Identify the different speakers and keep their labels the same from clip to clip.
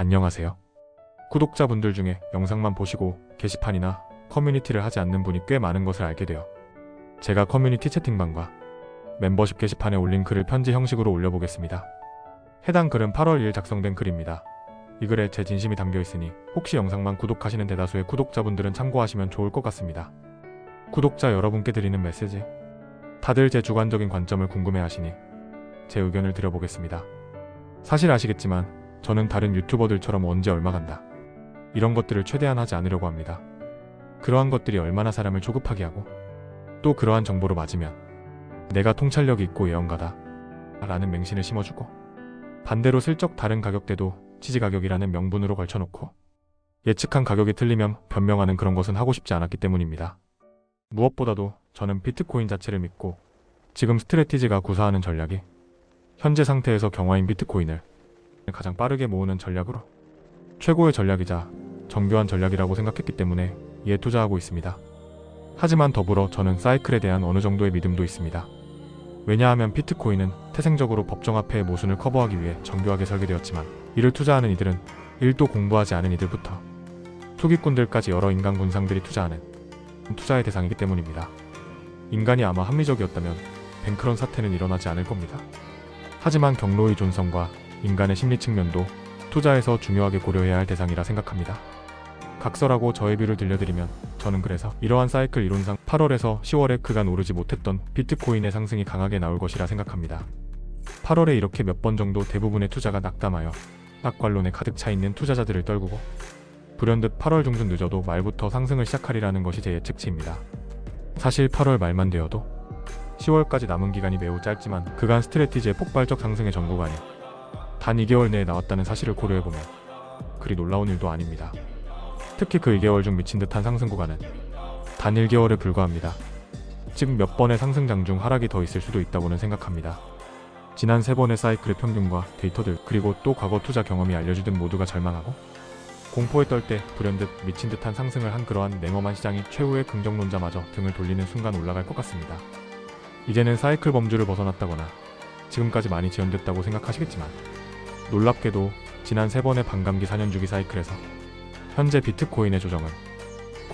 Speaker 1: 안녕하세요. 구독자분들 중에 영상만 보시고 게시판이나 커뮤니티를 하지 않는 분이 꽤 많은 것을 알게 되어 제가 커뮤니티 채팅방과 멤버십 게시판에 올린 글을 편지 형식으로 올려보겠습니다. 해당 글은 8월 2일 작성된 글입니다. 이 글에 제 진심이 담겨 있으니 혹시 영상만 구독하시는 대다수의 구독자분들은 참고하시면 좋을 것 같습니다. 구독자 여러분께 드리는 메시지. 다들 제 주관적인 관점을 궁금해 하시니 제 의견을 드려보겠습니다. 사실 아시겠지만 저는 다른 유튜버들처럼 언제 얼마 간다. 이런 것들을 최대한 하지 않으려고 합니다. 그러한 것들이 얼마나 사람을 조급하게 하고 또 그러한 정보로 맞으면 내가 통찰력이 있고 예언가다 라는 맹신을 심어주고 반대로 슬쩍 다른 가격대도 치지 가격이라는 명분으로 걸쳐놓고 예측한 가격이 틀리면 변명하는 그런 것은 하고 싶지 않았기 때문입니다. 무엇보다도 저는 비트코인 자체를 믿고 지금 스트레티지가 구사하는 전략이 현재 상태에서 경화인 비트코인을 가장 빠르게 모으는 전략으로 최고의 전략이자 정교한 전략이라고 생각했기 때문에 이에 투자하고 있습니다. 하지만 더불어 저는 사이클에 대한 어느 정도의 믿음도 있습니다. 왜냐하면 비트코인은 태생적으로 법정화폐의 모순을 커버하기 위해 정교하게 설계되었지만 이를 투자하는 이들은 1도 공부하지 않은 이들부터 투기꾼들까지 여러 인간 군상들이 투자하는 투자의 대상이기 때문입니다. 인간이 아마 합리적이었다면 뱅크런 사태는 일어나지 않을 겁니다. 하지만 경로의 존성과 인간의 심리 측면도 투자에서 중요하게 고려해야 할 대상이라 생각합니다. 각설하고 저의 뷰를 들려드리면 저는 그래서 이러한 사이클 이론상 8월에서 10월에 그간 오르지 못했던 비트코인의 상승이 강하게 나올 것이라 생각합니다. 8월에 이렇게 몇 번 정도 대부분의 투자가 낙담하여 낙관론에 가득 차 있는 투자자들을 떨구고 불현듯 8월 중순 늦어도 말부터 상승을 시작하리라는 것이 제 예측치입니다. 사실 8월 말만 되어도 10월까지 남은 기간이 매우 짧지만 그간 스트레티지의 폭발적 상승의 전 구간이 단 2개월 내에 나왔다는 사실을 고려해보면 그리 놀라운 일도 아닙니다. 특히 그 2개월 중 미친 듯한 상승 구간은 단 1개월에 불과합니다. 즉 몇 번의 상승장 중 하락이 더 있을 수도 있다고는 생각합니다. 지난 세 번의 사이클의 평균과 데이터들 그리고 또 과거 투자 경험이 알려주듯 모두가 절망하고 공포에 떨 때 불현듯 미친 듯한 상승을 한 그러한 냉엄한 시장이 최후의 긍정론자마저 등을 돌리는 순간 올라갈 것 같습니다. 이제는 사이클 범주를 벗어났다거나 지금까지 많이 지연됐다고 생각하시겠지만 놀랍게도 지난 세 번의 반감기 4년 주기 사이클에서 현재 비트코인의 조정은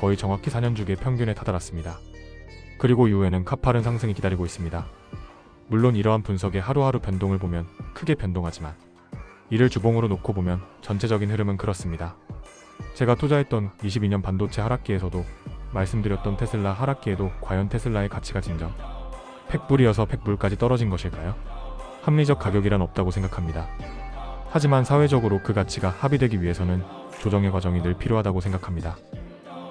Speaker 1: 거의 정확히 4년 주기의 평균에 다다랐습니다. 그리고 이후에는 가파른 상승이 기다리고 있습니다. 물론 이러한 분석의 하루하루 변동을 보면 크게 변동하지만 이를 주봉으로 놓고 보면 전체적인 흐름은 그렇습니다. 제가 투자했던 22년 반도체 하락기에서도 말씀드렸던 테슬라 하락기에도 과연 테슬라의 가치가 진정 팩불이어서 팩불까지 떨어진 것일까요? 합리적 가격이란 없다고 생각합니다. 하지만 사회적으로 그 가치가 합의되기 위해서는 조정의 과정이 늘 필요하다고 생각합니다.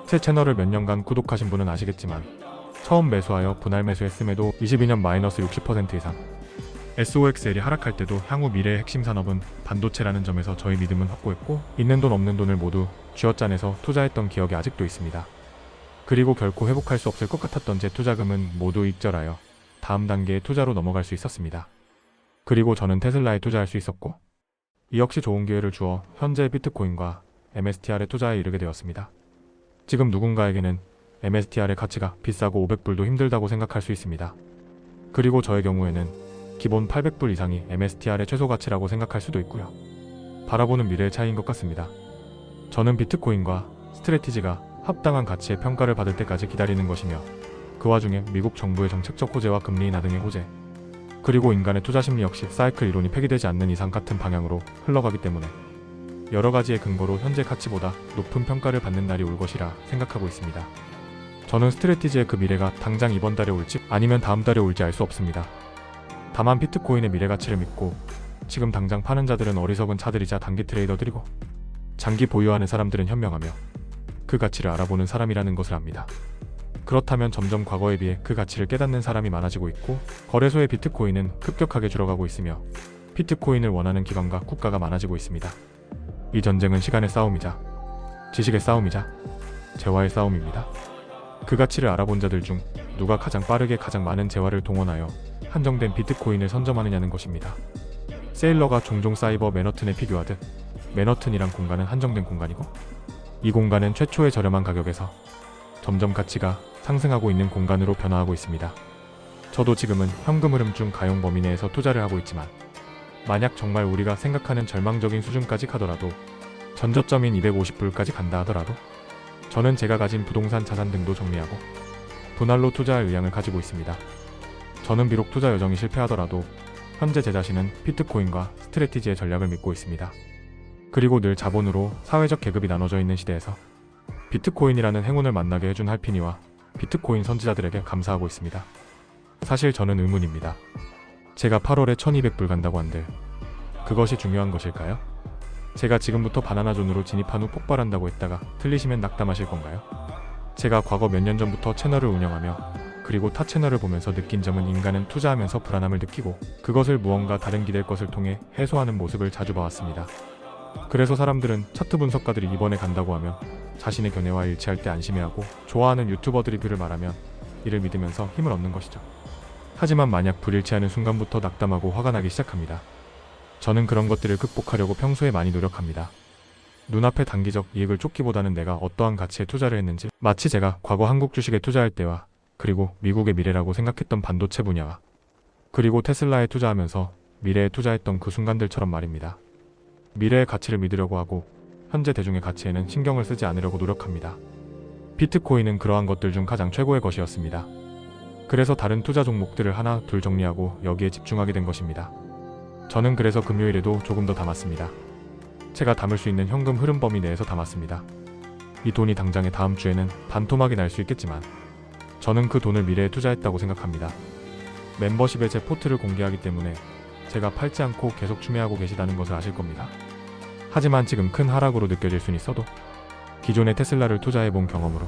Speaker 1: 제 채널을 몇 년간 구독하신 분은 아시겠지만 처음 매수하여 분할 매수했음에도 22년 마이너스 60% 이상 SOXL이 하락할 때도 향후 미래의 핵심 산업은 반도체라는 점에서 저희 믿음은 확고했고 있는 돈 없는 돈을 모두 쥐어짜내서 투자했던 기억이 아직도 있습니다. 그리고 결코 회복할 수 없을 것 같았던 제 투자금은 모두 익절하여 다음 단계의 투자로 넘어갈 수 있었습니다. 그리고 저는 테슬라에 투자할 수 있었고 이 역시 좋은 기회를 주어 현재 비트코인과 MSTR에 투자에 이르게 되었습니다. 지금 누군가에게는 MSTR의 가치가 비싸고 500불도 힘들다고 생각할 수 있습니다. 그리고 저의 경우에는 기본 800불 이상이 MSTR의 최소 가치라고 생각할 수도 있고요. 바라보는 미래의 차이인 것 같습니다. 저는 비트코인과 스트레티지가 합당한 가치의 평가를 받을 때까지 기다리는 것이며 그 와중에 미국 정부의 정책적 호재와 금리 인하 등의 호재 그리고 인간의 투자 심리 역시 사이클 이론이 폐기되지 않는 이상 같은 방향으로 흘러가기 때문에 여러 가지의 근거로 현재 가치보다 높은 평가를 받는 날이 올 것이라 생각하고 있습니다. 저는 스트레티지의 그 미래가 당장 이번 달에 올지 아니면 다음 달에 올지 알 수 없습니다. 다만 비트코인의 미래 가치를 믿고 지금 당장 파는 자들은 어리석은 차들이자 단기 트레이더들이고 장기 보유하는 사람들은 현명하며 그 가치를 알아보는 사람이라는 것을 압니다. 그렇다면 점점 과거에 비해 그 가치를 깨닫는 사람이 많아지고 있고 거래소의 비트코인은 급격하게 줄어가고 있으며 비트코인을 원하는 기관과 국가가 많아지고 있습니다. 이 전쟁은 시간의 싸움이자 지식의 싸움이자 재화의 싸움입니다. 그 가치를 알아본 자들 중 누가 가장 빠르게 가장 많은 재화를 동원하여 한정된 비트코인을 선점하느냐는 것입니다. 세일러가 종종 사이버 맨허튼에 피규하듯 맨허튼이란 공간은 한정된 공간이고 이 공간은 최초의 저렴한 가격에서 점점 가치가 상승하고 있는 공간으로 변화하고 있습니다. 저도 지금은 현금 흐름 중 가용 범위 내에서 투자를 하고 있지만 만약 정말 우리가 생각하는 절망적인 수준까지 가더라도 전저점인 250불까지 간다 하더라도 저는 제가 가진 부동산 자산 등도 정리하고 분할로 투자할 의향을 가지고 있습니다. 저는 비록 투자 여정이 실패하더라도 현재 제 자신은 비트코인과 스트레티지의 전략을 믿고 있습니다. 그리고 늘 자본으로 사회적 계급이 나눠져 있는 시대에서 비트코인이라는 행운을 만나게 해준 할피니와 비트코인 선지자들에게 감사하고 있습니다. 사실 저는 의문입니다. 제가 8월에 1200불 간다고 한들 그것이 중요한 것일까요? 제가 지금부터 바나나 존으로 진입한 후 폭발한다고 했다가 틀리시면 낙담하실 건가요? 제가 과거 몇 년 전부터 채널을 운영하며 그리고 타 채널을 보면서 느낀 점은 인간은 투자하면서 불안함을 느끼고 그것을 무언가 다른 기댈 것을 통해 해소하는 모습을 자주 봐왔습니다. 그래서 사람들은 차트 분석가들이 이번에 간다고 하면 자신의 견해와 일치할 때 안심해하고 좋아하는 유튜버드 리뷰를 말하면 이를 믿으면서 힘을 얻는 것이죠. 하지만 만약 불일치하는 순간부터 낙담하고 화가 나기 시작합니다. 저는 그런 것들을 극복하려고 평소에 많이 노력합니다. 눈앞의 단기적 이익을 쫓기보다는 내가 어떠한 가치에 투자를 했는지 마치 제가 과거 한국 주식에 투자할 때와 그리고 미국의 미래라고 생각했던 반도체 분야와 그리고 테슬라에 투자하면서 미래에 투자했던 그 순간들처럼 말입니다. 미래의 가치를 믿으려고 하고 현재 대중의 가치에는 신경을 쓰지 않으려고 노력합니다. 비트코인은 그러한 것들 중 가장 최고의 것이었습니다. 그래서 다른 투자 종목들을 하나 둘 정리하고 여기에 집중하게 된 것입니다. 저는 그래서 금요일에도 조금 더 담았습니다. 제가 담을 수 있는 현금 흐름 범위 내에서 담았습니다. 이 돈이 당장의 다음 주에는 반토막이 날 수 있겠지만 저는 그 돈을 미래에 투자했다고 생각합니다. 멤버십에 제 포트를 공개하기 때문에 제가 팔지 않고 계속 추매하고 계시다는 것을 아실 겁니다. 하지만 지금 큰 하락으로 느껴질 순 있어도 기존의 테슬라를 투자해 본 경험으로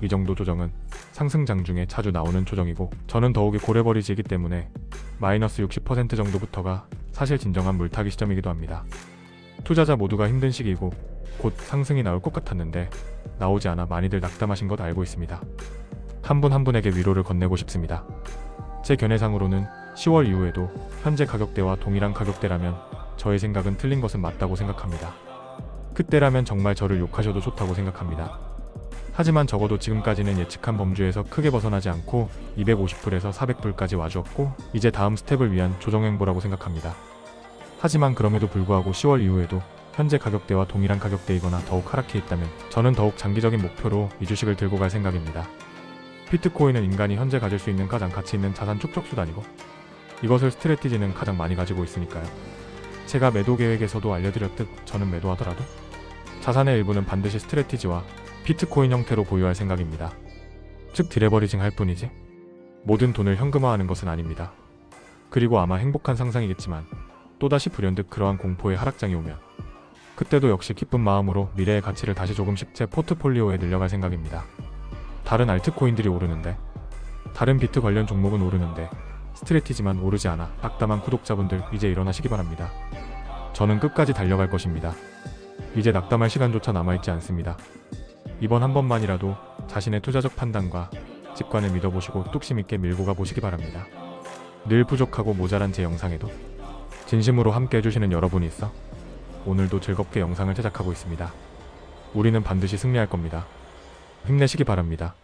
Speaker 1: 이 정도 조정은 상승장 중에 자주 나오는 조정이고 저는 더욱이 고래버리지이기 때문에 마이너스 60% 정도부터가 사실 진정한 물타기 시점이기도 합니다. 투자자 모두가 힘든 시기이고 곧 상승이 나올 것 같았는데 나오지 않아 많이들 낙담하신 것 알고 있습니다. 한 분한 분에게 위로를 건네고 싶습니다. 제 견해상으로는 10월 이후에도 현재 가격대와 동일한 가격대라면 저의 생각은 틀린 것은 맞다고 생각합니다. 그때라면 정말 저를 욕하셔도 좋다고 생각합니다. 하지만 적어도 지금까지는 예측한 범주에서 크게 벗어나지 않고 250불에서 400불까지 와주었고 이제 다음 스텝을 위한 조정 행보라고 생각합니다. 하지만 그럼에도 불구하고 10월 이후에도 현재 가격대와 동일한 가격대이거나 더욱 하락해 있다면 저는 더욱 장기적인 목표로 이 주식을 들고 갈 생각입니다. 비트코인은 인간이 현재 가질 수 있는 가장 가치 있는 자산 축적 수단이고 이것을 스트레티지는 가장 많이 가지고 있으니까요. 제가 매도 계획에서도 알려드렸듯 저는 매도하더라도 자산의 일부는 반드시 스트레티지와 비트코인 형태로 보유할 생각입니다. 즉 디레버리징 할 뿐이지 모든 돈을 현금화하는 것은 아닙니다. 그리고 아마 행복한 상상이겠지만 또다시 불현듯 그러한 공포의 하락장이 오면 그때도 역시 기쁜 마음으로 미래의 가치를 다시 조금씩 제 포트폴리오에 늘려갈 생각입니다. 다른 알트코인들이 오르는데 다른 비트 관련 종목은 오르는데 스트레티지만 오르지 않아 낙담한 구독자분들 이제 일어나시기 바랍니다. 저는 끝까지 달려갈 것입니다. 이제 낙담할 시간조차 남아있지 않습니다. 이번 한 번만이라도 자신의 투자적 판단과 직관을 믿어보시고 뚝심 있게 밀고 가보시기 바랍니다. 늘 부족하고 모자란 제 영상에도 진심으로 함께 해주시는 여러분이 있어 오늘도 즐겁게 영상을 제작하고 있습니다. 우리는 반드시 승리할 겁니다. 힘내시기 바랍니다.